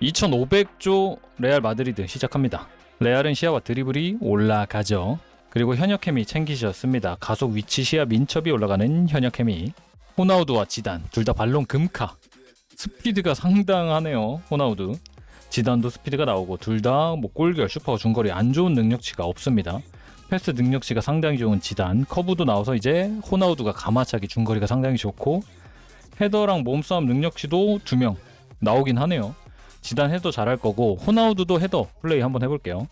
2500조 레알 마드리드 시작합니다. 레알은 시야와 드리블이 올라가죠. 그리고 현역햄이 챙기셨습니다. 가속 위치 시야 민첩이 올라가는 현역햄이 호나우두와 지단 둘 다 발롱 금카 스피드가 상당하네요. 호나우두 지단도 스피드가 나오고 둘 다 뭐 골결 슈퍼 중거리 안 좋은 능력치가 없습니다. 패스 능력치가 상당히 좋은 지단 커브도 나와서 이제 호나우두가 가마차기 중거리가 상당히 좋고 헤더랑 몸싸움 능력치도 두 명 나오긴 하네요. 지단 헤더 잘할 거고 호나우두도 헤더 플레이 한번 해볼게요.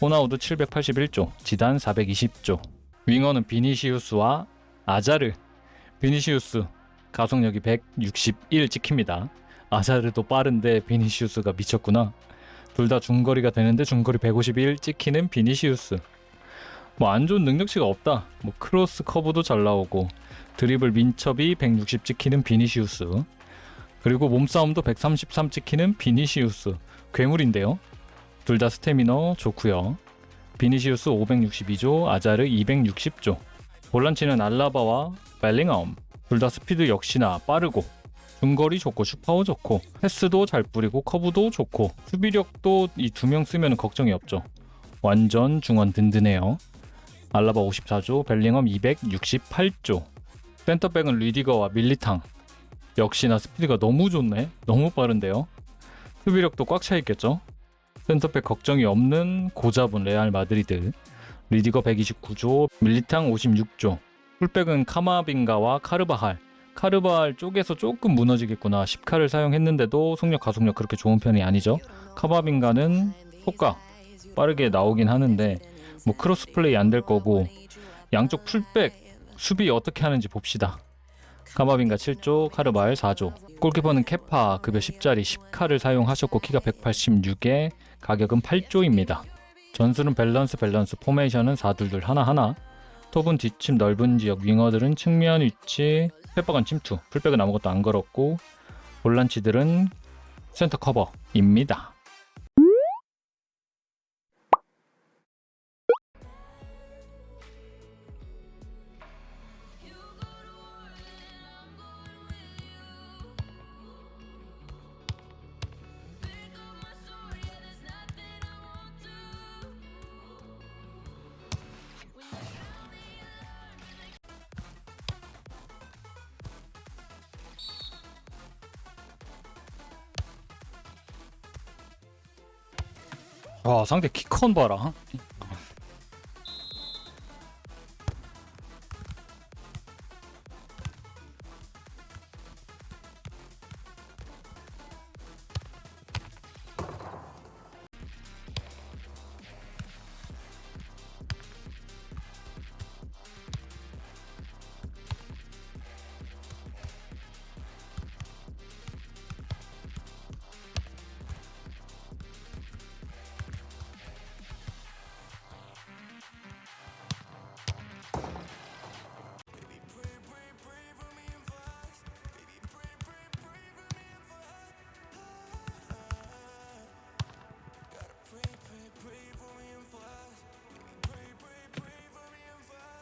호나우두 781조, 지단 420조. 윙어는 비니시우스와 아자르. 비니시우스 가속력이 161 찍힙니다. 아자르도 빠른데 비니시우스가 미쳤구나. 둘 다 중거리가 되는데 중거리 151 찍히는 비니시우스. 뭐 안 좋은 능력치가 없다. 뭐 크로스 커브도 잘 나오고 드리블 민첩이 160 찍히는 비니시우스. 그리고 몸싸움도 133 찍히는 비니시우스. 괴물인데요. 둘 다 스태미너 좋고요. 비니시우스 562조, 아자르 260조. 볼란치는 알라바와 벨링엄. 둘 다 스피드 역시나 빠르고 중거리 좋고 슈퍼 좋고 패스도 잘 뿌리고 커브도 좋고 수비력도 이 두 명 쓰면 걱정이 없죠. 완전 중원 든든해요. 알라바 54조, 벨링엄 268조. 센터백은 리디거와 밀리탕. 역시나 스피드가 너무 좋네. 너무 빠른데요. 수비력도 꽉 차 있겠죠. 센터백 걱정이 없는 고잡은 레알 마드리드. 리디거 129조, 밀리탕 56조. 풀백은 카마빈가와 카르바할. 카르바할 쪽에서 조금 무너지겠구나. 10카를 사용했는데도 속력 가속력 그렇게 좋은 편이 아니죠. 카마빈가는 효과 빠르게 나오긴 하는데 뭐 크로스 플레이 안 될 거고 양쪽 풀백 수비 어떻게 하는지 봅시다. 카마빈가 7조, 카르바할 4조. 골키퍼는 케파 급여 10짜리 10카를 사용하셨고 키가 186에 가격은 8조입니다. 전술은 밸런스 밸런스 포메이션은 4둘둘 하나하나 톱은 뒷침 넓은 지역 윙어들은 측면 위치 페퍼건 침투 풀백은 아무것도 안 걸었고 볼란치들은 센터 커버입니다. 와 상대 키컨 봐라.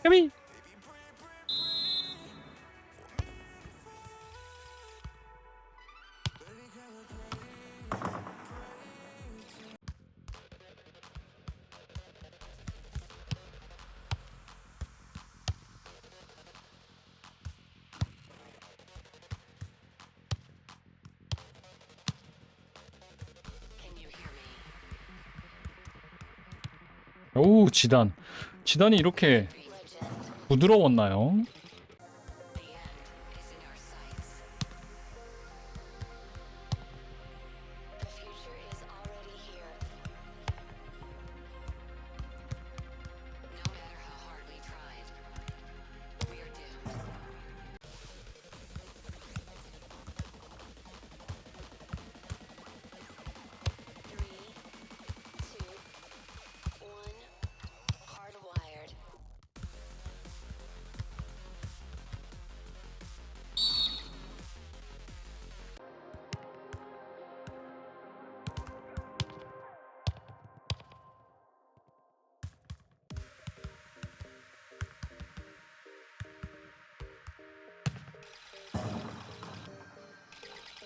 까비. 오 지단 지단이 이렇게 부드러웠나요?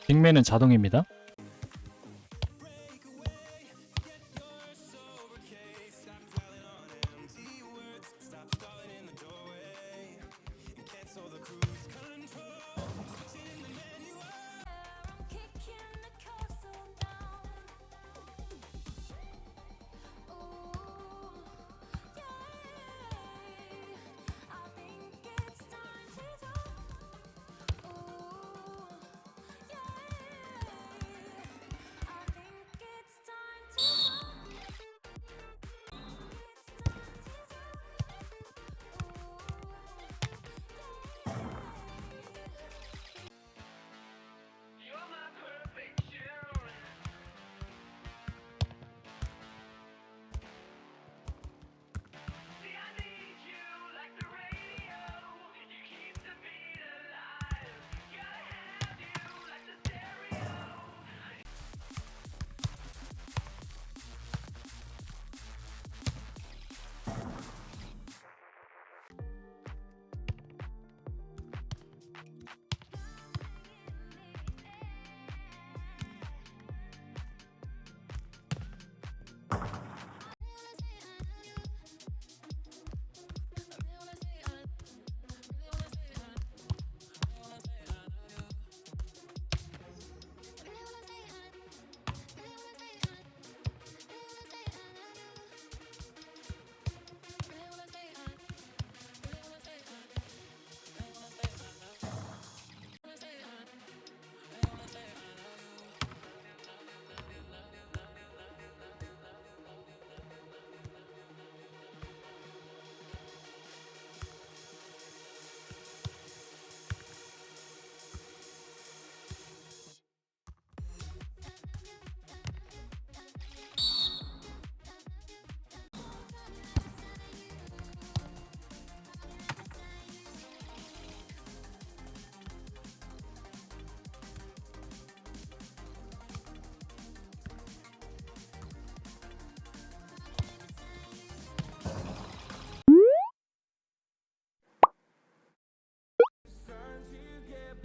빅맨은 자동입니다.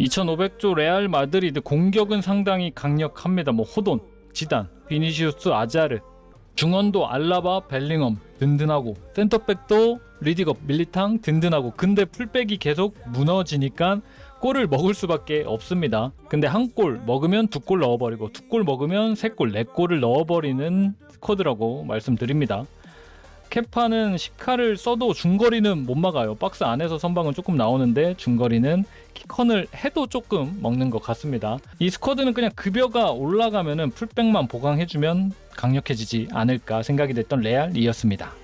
2500조 레알 마드리드 공격은 상당히 강력합니다. 뭐 호돈, 지단, 비니시우스, 아자르, 중원도 알라바, 벨링엄 든든하고 센터백도 리디거, 밀리탕 든든하고 근데 풀백이 계속 무너지니까 골을 먹을 수밖에 없습니다. 근데 한 골 먹으면 두 골 넣어버리고 두 골 먹으면 세 골, 네 골을 넣어버리는 스쿼드라고 말씀드립니다. 케파는 시카를 써도 중거리는 못 막아요. 박스 안에서 선방은 조금 나오는데 중거리는 키컨을 해도 조금 먹는 것 같습니다. 이 스쿼드는 그냥 급여가 올라가면은 풀백만 보강해주면 강력해지지 않을까 생각이 됐던 레알이었습니다.